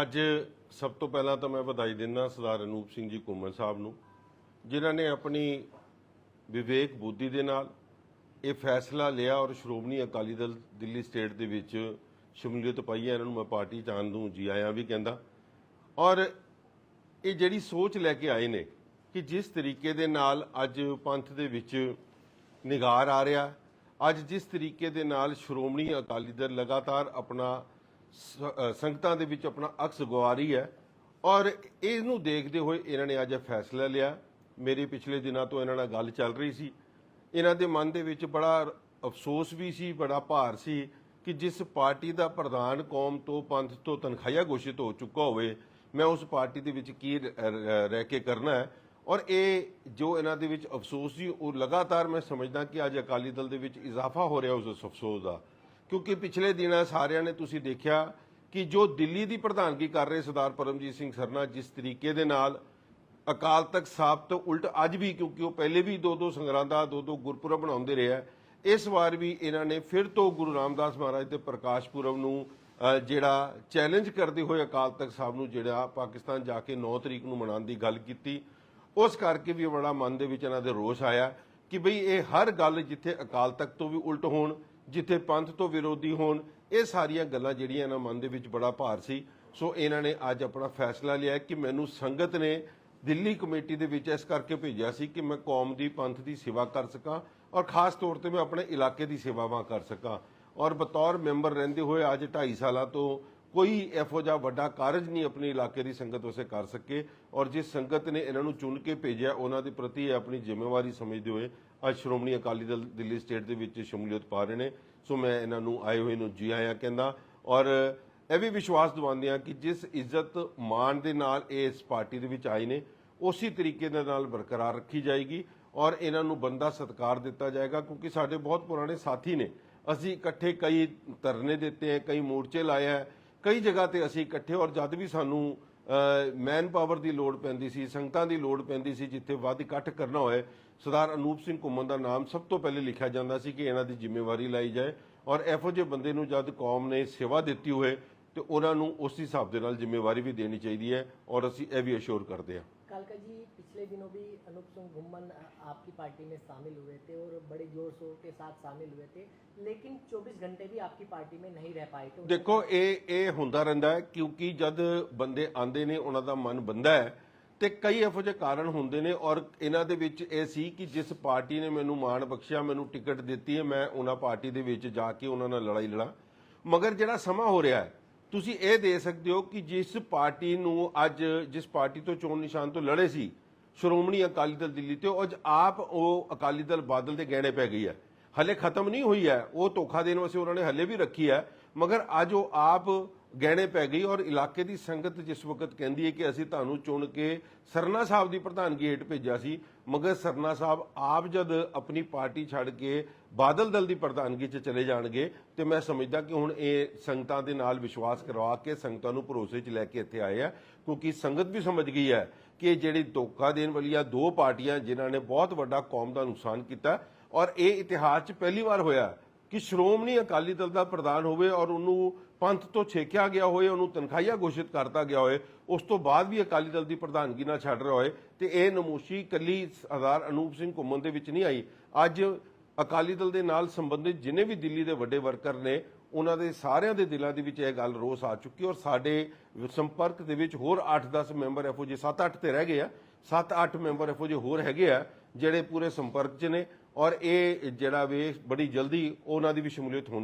ਅੱਜ ਸਭ ਤੋਂ ਪਹਿਲਾਂ ਤਾਂ ਮੈਂ ਵਧਾਈ ਦਿੰਦਾ ਸਰਦਾਰ ਅਨੂਪ ਸਿੰਘ ਜੀ ਘੁੰਮਣ ਸਾਹਿਬ ਨੂੰ, ਜਿਨ੍ਹਾਂ ਨੇ ਆਪਣੀ ਵਿਵੇਕ ਬੁੱਧੀ ਦੇ ਨਾਲ ਇਹ ਫੈਸਲਾ ਲਿਆ ਔਰ ਸ਼੍ਰੋਮਣੀ ਅਕਾਲੀ ਦਲ ਦਿੱਲੀ ਸਟੇਟ ਦੇ ਵਿੱਚ ਸ਼ਮੂਲੀਅਤ ਪਾਈ ਹੈ। ਇਹਨਾਂ ਨੂੰ ਮੈਂ ਪਾਰਟੀ 'ਚ ਚਾਨ ਨੂੰ ਜੀ ਆਇਆਂ ਵੀ ਕਹਿੰਦਾ। ਔਰ ਇਹ ਜਿਹੜੀ ਸੋਚ ਲੈ ਕੇ ਆਏ ਨੇ ਕਿ ਜਿਸ ਤਰੀਕੇ ਦੇ ਨਾਲ ਅੱਜ ਪੰਥ ਦੇ ਵਿੱਚ ਨਿਗਾਰ ਆ ਰਿਹਾ, ਅੱਜ ਜਿਸ ਤਰੀਕੇ ਦੇ ਨਾਲ ਸ਼੍ਰੋਮਣੀ ਅਕਾਲੀ ਦਲ ਲਗਾਤਾਰ ਆਪਣਾ ਸੰਗਤਾਂ ਦੇ ਵਿੱਚ ਆਪਣਾ ਅਕਸ ਗਵਾ ਰਹੀ ਹੈ ਔਰ ਇਹਨੂੰ ਦੇਖਦੇ ਹੋਏ ਇਹਨਾਂ ਨੇ ਅੱਜ ਇਹ ਫੈਸਲਾ ਲਿਆ। ਮੇਰੀ ਪਿਛਲੇ ਦਿਨਾਂ ਤੋਂ ਇਹਨਾਂ ਨਾਲ ਗੱਲ ਚੱਲ ਰਹੀ ਸੀ। ਇਹਨਾਂ ਦੇ ਮਨ ਦੇ ਵਿੱਚ ਬੜਾ ਅਫਸੋਸ ਵੀ ਸੀ, ਬੜਾ ਭਾਰ ਸੀ ਕਿ ਜਿਸ ਪਾਰਟੀ ਦਾ ਪ੍ਰਧਾਨ ਕੌਮ ਤੋਂ ਪੰਥ ਤੋਂ ਤਨਖਾਹਿਆ ਘੋਸ਼ਿਤ ਹੋ ਚੁੱਕਾ ਹੋਵੇ, ਮੈਂ ਉਸ ਪਾਰਟੀ ਦੇ ਵਿੱਚ ਕੀ ਰਹਿ ਕੇ ਕਰਨਾ ਹੈ? ਔਰ ਇਹ ਜੋ ਇਹਨਾਂ ਦੇ ਵਿੱਚ ਅਫਸੋਸ ਸੀ, ਉਹ ਲਗਾਤਾਰ ਮੈਂ ਸਮਝਦਾ ਕਿ ਅੱਜ ਅਕਾਲੀ ਦਲ ਦੇ ਵਿੱਚ ਇਜ਼ਾਫਾ ਹੋ ਰਿਹਾ ਉਸ ਅਫਸੋਸ ਦਾ। ਕਿਉਂਕਿ ਪਿਛਲੇ ਦਿਨਾਂ ਸਾਰਿਆਂ ਨੇ ਤੁਸੀਂ ਦੇਖਿਆ ਕਿ ਜੋ ਦਿੱਲੀ ਦੀ ਪ੍ਰਧਾਨਗੀ ਕਰ ਰਹੇ ਸਰਦਾਰ ਪਰਮਜੀਤ ਸਿੰਘ ਸਰਨਾ ਜਿਸ ਤਰੀਕੇ ਦੇ ਨਾਲ ਅਕਾਲ ਤਖਤ ਸਾਹਿਬ ਤੋਂ ਉਲਟ ਅੱਜ ਵੀ ਕਿਉਂਕਿ ਉਹ ਪਹਿਲੇ ਵੀ ਦੋ ਦੋ ਸੰਗਰਾਂਦਾ ਦੋ ਦੋ ਗੁਰਪੁਰਬ ਬਣਾਉਂਦੇ ਰਹੇ ਇਸ ਵਾਰ ਵੀ ਇਹਨਾਂ ਨੇ ਫਿਰ ਤੋਂ ਗੁਰੂ ਰਾਮਦਾਸ ਮਹਾਰਾਜ ਦੇ ਪ੍ਰਕਾਸ਼ ਪੁਰਬ ਨੂੰ ਜਿਹੜਾ ਚੈਲੰਜ ਕਰਦੇ ਹੋਏ ਅਕਾਲ ਤਖਤ ਸਾਹਿਬ ਨੂੰ ਜਿਹੜਾ ਪਾਕਿਸਤਾਨ ਜਾ ਕੇ 9 ਤਰੀਕ ਨੂੰ ਮਨਾਉਣ ਦੀ ਗੱਲ ਕੀਤੀ। ਉਸ ਕਰਕੇ ਵੀ ਬੜਾ ਮਨ ਦੇ ਵਿੱਚ ਇਹਨਾਂ ਦੇ ਰੋਸ ਆਇਆ ਕਿ ਬਈ ਇਹ ਹਰ ਗੱਲ ਜਿੱਥੇ ਅਕਾਲ ਤਖਤ ਤੋਂ ਵੀ ਉਲਟ ਹੋਣ ਜਿੱਥੇ ਪੰਥ ਤੋਂ ਵਿਰੋਧੀ ਹੋਣ, ਇਹ ਸਾਰੀਆਂ ਗੱਲਾਂ ਜਿਹੜੀਆਂ ਇਹਨਾਂ ਮਨ ਦੇ ਵਿੱਚ ਬੜਾ ਭਾਰ ਸੀ। ਸੋ ਇਹਨਾਂ ਨੇ ਅੱਜ ਆਪਣਾ ਫੈਸਲਾ ਲਿਆ ਕਿ ਮੈਨੂੰ ਸੰਗਤ ਨੇ ਦਿੱਲੀ ਕਮੇਟੀ ਦੇ ਵਿੱਚ ਇਸ ਕਰਕੇ ਭੇਜਿਆ ਸੀ ਕਿ ਮੈਂ ਕੌਮ ਦੀ, ਪੰਥ ਦੀ ਸੇਵਾ ਕਰ ਸਕਾਂ ਔਰ ਖਾਸ ਤੌਰ ਤੇ ਮੈਂ ਆਪਣੇ ਇਲਾਕੇ ਦੀ ਸੇਵਾਵਾਂ ਕਰ ਸਕਾਂ। ਔਰ ਬਤੌਰ ਮੈਂਬਰ ਰਹਿੰਦੇ ਹੋਏ ਅੱਜ 2.5 ਸਾਲਾਂ ਤੋਂ ਕੋਈ ਇਹੋ ਜਿਹਾ ਵੱਡਾ ਕਾਰਜ ਨਹੀਂ ਆਪਣੇ ਇਲਾਕੇ ਦੀ ਸੰਗਤ ਉਸੇ ਕਰ ਸਕੇ ਔਰ ਜਿਸ ਸੰਗਤ ਨੇ ਇਹਨਾਂ ਨੂੰ ਚੁਣ ਕੇ ਭੇਜਿਆ, ਉਹਨਾਂ ਦੇ ਪ੍ਰਤੀ ਇਹ ਆਪਣੀ ਜ਼ਿੰਮੇਵਾਰੀ ਸਮਝਦੇ ਹੋਏ ਅੱਜ ਸ਼੍ਰੋਮਣੀ ਅਕਾਲੀ ਦਲ ਦਿੱਲੀ ਸਟੇਟ ਦੇ ਵਿੱਚ ਸ਼ਮੂਲੀਅਤ ਪਾ ਰਹੇ ਨੇ। ਸੋ ਮੈਂ ਇਹਨਾਂ ਨੂੰ ਆਏ ਹੋਏ ਨੂੰ ਜੀ ਆਇਆਂ ਕਹਿੰਦਾ ਔਰ ਇਹ ਵੀ ਵਿਸ਼ਵਾਸ ਦਿਵਾਉਂਦੇ ਆ ਕਿ ਜਿਸ ਇੱਜ਼ਤ ਮਾਣ ਦੇ ਨਾਲ ਇਹ ਇਸ ਪਾਰਟੀ ਦੇ ਵਿੱਚ ਆਏ ਨੇ, ਉਸੇ ਤਰੀਕੇ ਦੇ ਨਾਲ ਬਰਕਰਾਰ ਰੱਖੀ ਜਾਏਗੀ ਔਰ ਇਹਨਾਂ ਨੂੰ ਬੰਦਾ ਸਤਕਾਰ ਦਿੱਤਾ ਜਾਏਗਾ ਕਿਉਂਕਿ ਸਾਡੇ ਬਹੁਤ ਪੁਰਾਣੇ ਸਾਥੀ ਨੇ। ਅਸੀਂ ਇਕੱਠੇ ਕਈ ਧਰਨੇ ਦਿੱਤੇ ਹੈ, ਕਈ ਮੋਰਚੇ ਲਾਏ ਹੈ ਕਈ ਜਗ੍ਹਾ ਤੇ ਅਸੀਂ ਇਕੱਠੇ ਔਰ ਜਦ ਵੀ ਸਾਨੂੰ ਮੈਨ ਪਾਵਰ ਦੀ ਲੋੜ ਪੈਂਦੀ ਸੀ, ਸੰਗਤਾਂ ਦੀ ਲੋੜ ਪੈਂਦੀ ਸੀ, ਜਿੱਥੇ ਵੱਧ ਇਕੱਠ ਕਰਨਾ ਹੋਏ, ਸਰਦਾਰ ਅਨੂਪ ਸਿੰਘ ਘੁੰਮਣ ਦਾ ਨਾਮ ਸਭ ਤੋਂ ਪਹਿਲੇ ਲਿਖਿਆ ਜਾਂਦਾ ਸੀ ਕਿ ਇਹਨਾਂ ਦੀ ਜ਼ਿੰਮੇਵਾਰੀ ਲਾਈ ਜਾਏ ਔਰ ਇਹੋ ਜਿਹੇ ਬੰਦੇ ਨੂੰ ਜਦ ਕੌਮ ਨੇ ਸੇਵਾ ਦਿੱਤੀ ਹੋਏ, ਤੇ ਉਹਨਾਂ ਨੂੰ ਉਸ ਹਿਸਾਬ ਦੇ ਨਾਲ ਜ਼ਿੰਮੇਵਾਰੀ ਵੀ ਦੇਣੀ ਚਾਹੀਦੀ ਹੈ ਔਰ ਅਸੀਂ ਇਹ ਵੀ ਅਸ਼ੋਰ ਕਰਦੇ ਹਾਂ। कालका जी पिछले दिनों भी अनूप सिंह घुम्मन अ, आपकी पार्टी में शामिल हुए थे और बड़े जोर शोर के साथ शामिल हुए थे लेकिन 24 घंटे भी आपकी पार्टी में नहीं रह पाए थे ਦੇਖੋ ਇਹ ਇਹ ਹੁੰਦਾ ਰਹਿੰਦਾ ਹੈ ਕਿਉਂਕਿ ਜਦ ਬੰਦੇ ਆਂਦੇ ਨੇ ਉਹਨਾਂ ਦਾ ਮਨ ਬੰਦਾ ਹੈ ਤੇ ਕਈ ਇਹੋ ਜਿਹੇ ਕਾਰਨ ਹੁੰਦੇ ਨੇ ਔਰ ਇਹਨਾਂ ਦੇ ਵਿੱਚ ਇਹ ਸੀ ਕਿ ਜਿਸ ਪਾਰਟੀ ਨੇ ਮੈਨੂੰ ਮਾਣ ਬਖਸ਼ਿਆ ਮੈਨੂੰ ਟਿਕਟ ਦਿੱਤੀ ਹੈ ਮੈਂ ਉਹਨਾਂ ਪਾਰਟੀ ਦੇ ਵਿੱਚ ਜਾ ਕੇ ਉਹਨਾਂ ਨਾਲ ਲੜਾਈ ਲੜਾਂ ਮਗਰ ਜਿਹੜਾ ਸਮਾਂ ਹੋ ਰਿਹਾ ਹੈ ਤੁਸੀਂ ਇਹ ਦੇ ਸਕਦੇ ਹੋ ਕਿ ਜਿਸ ਪਾਰਟੀ ਨੂੰ ਅੱਜ, ਜਿਸ ਪਾਰਟੀ ਤੋਂ ਚੋਣ ਨਿਸ਼ਾਨ ਤੋਂ ਲੜੇ ਸੀ, ਸ਼੍ਰੋਮਣੀ ਅਕਾਲੀ ਦਲ ਦਿੱਲੀ ਤੇ ਉਹ ਅੱਜ ਆਪ ਉਹ ਅਕਾਲੀ ਦਲ ਬਾਦਲ ਦੇ ਗਹਿਣੇ ਪੈ ਗਈ ਹੈ। ਹਲੇ ਖਤਮ ਨਹੀਂ ਹੋਈ ਹੈ। ਉਹ ਧੋਖਾ ਦੇਣ ਵਾਸਤੇ ਉਹਨਾਂ ਨੇ ਹਲੇ ਵੀ ਰੱਖੀ ਹੈ। ਮਗਰ ਅੱਜ ਉਹ ਆਪ ਗਹਿਣੇ ਪੈ ਗਈ ਔਰ ਇਲਾਕੇ ਦੀ ਸੰਗਤ ਜਿਸ ਵਕਤ ਕਹਿੰਦੀ ਹੈ ਕਿ ਅਸੀਂ ਤੁਹਾਨੂੰ ਚੁਣ ਕੇ ਸਰਨਾ ਸਾਹਿਬ ਦੀ ਪ੍ਰਧਾਨਗੀ ਹੇਠ ਭੇਜਿਆ ਸੀ, ਮਗਰ ਸਰਨਾ ਸਾਹਿਬ ਆਪ ਜਦ ਆਪਣੀ ਪਾਰਟੀ ਛੱਡ ਕੇ ਬਾਦਲ ਦਲ ਦੀ ਪ੍ਰਧਾਨਗੀ 'ਚ ਚਲੇ ਜਾਣਗੇ ਤੇ ਮੈਂ ਸਮਝਦਾ ਕਿ ਹੁਣ ਇਹ ਸੰਗਤਾਂ ਦੇ ਨਾਲ ਵਿਸ਼ਵਾਸ ਕਰਵਾ ਕੇ ਸੰਗਤਾਂ ਨੂੰ ਭਰੋਸੇ 'ਚ ਲੈ ਕੇ ਇੱਥੇ ਆਏ ਆ, ਕਿਉਂਕਿ ਸੰਗਤ ਵੀ ਸਮਝ ਗਈ ਹੈ ਕਿ ਜਿਹੜੀ ਧੋਖਾ ਦੇਣ ਵਾਲੀਆਂ ਦੋ ਪਾਰਟੀਆਂ ਜਿਨ੍ਹਾਂ ਨੇ ਬਹੁਤ ਵੱਡਾ ਕੌਮ ਦਾ ਨੁਕਸਾਨ ਕੀਤਾ ਔਰ ਇਹ ਇਤਿਹਾਸ 'ਚ ਪਹਿਲੀ ਵਾਰ ਹੋਇਆ ਕਿ ਸ਼੍ਰੋਮਣੀ ਅਕਾਲੀ ਦਲ ਦਾ ਪ੍ਰਧਾਨ ਹੋਵੇ ਔਰ ਉਹਨੂੰ ਪੰਥ ਤੋਂ ਛੇਕਿਆ ਗਿਆ ਹੋਵੇ ਉਹਨੂੰ ਤਨਖਾਹੀਆ ਘੋਸ਼ਿਤ ਕਰਤਾ ਗਿਆ ਹੋਏ, ਉਸ ਤੋਂ ਬਾਅਦ ਵੀ ਅਕਾਲੀ ਦਲ ਦੀ ਪ੍ਰਧਾਨਗੀ ਨਾਲ ਛੱਡ ਰਿਹਾ ਹੋਏ, ਤੇ ਇਹ ਨਮੋਸ਼ੀ ਕੱਲੀ ਸਰਦਾਰ ਅਨੂਪ ਸਿੰਘ ਘੁੰਮਣ ਦੇ ਵਿੱਚ ਨਹੀਂ ਆਈ। ਅੱਜ ਅਕਾਲੀ ਦਲ ਦੇ ਨਾਲ ਸੰਬੰਧਿਤ ਜਿਨੇ ਵੀ ਦਿੱਲੀ ਦੇ ਵੱਡੇ ਵਰਕਰ ਨੇ, ਉਹਨਾਂ ਦੇ ਸਾਰਿਆਂ ਦੇ ਦਿਲਾਂ ਦੇ ਵਿੱਚ ਇਹ ਗੱਲ ਰੋਸ ਆ ਚੁੱਕੀ ਔਰ ਸਾਡੇ ਸੰਪਰਕ ਦੇ ਵਿੱਚ ਹੋਰ 8-10 ਮੈਂਬਰ ਇਹੋ ਜੇ 7-8 ਤੇ ਰਹਿ ਗਏ ਆ। 7-8 ਮੈਂਬਰ ਇਹੋ ਜੇ ਹੋਰ ਹੈਗੇ ਆ, ਜਿਹੜੇ ਪੂਰੇ ਸੰਪਰਕ 'ਚ ਨੇ। ਔਰ ਇਹ ਜਿਹੜਾ ਵੇ ਬੜੀ ਜਲਦੀ ਉਹਨਾਂ ਦੀ ਵੀ ਸ਼ਮੂਲੀਅਤ ਹੋਣ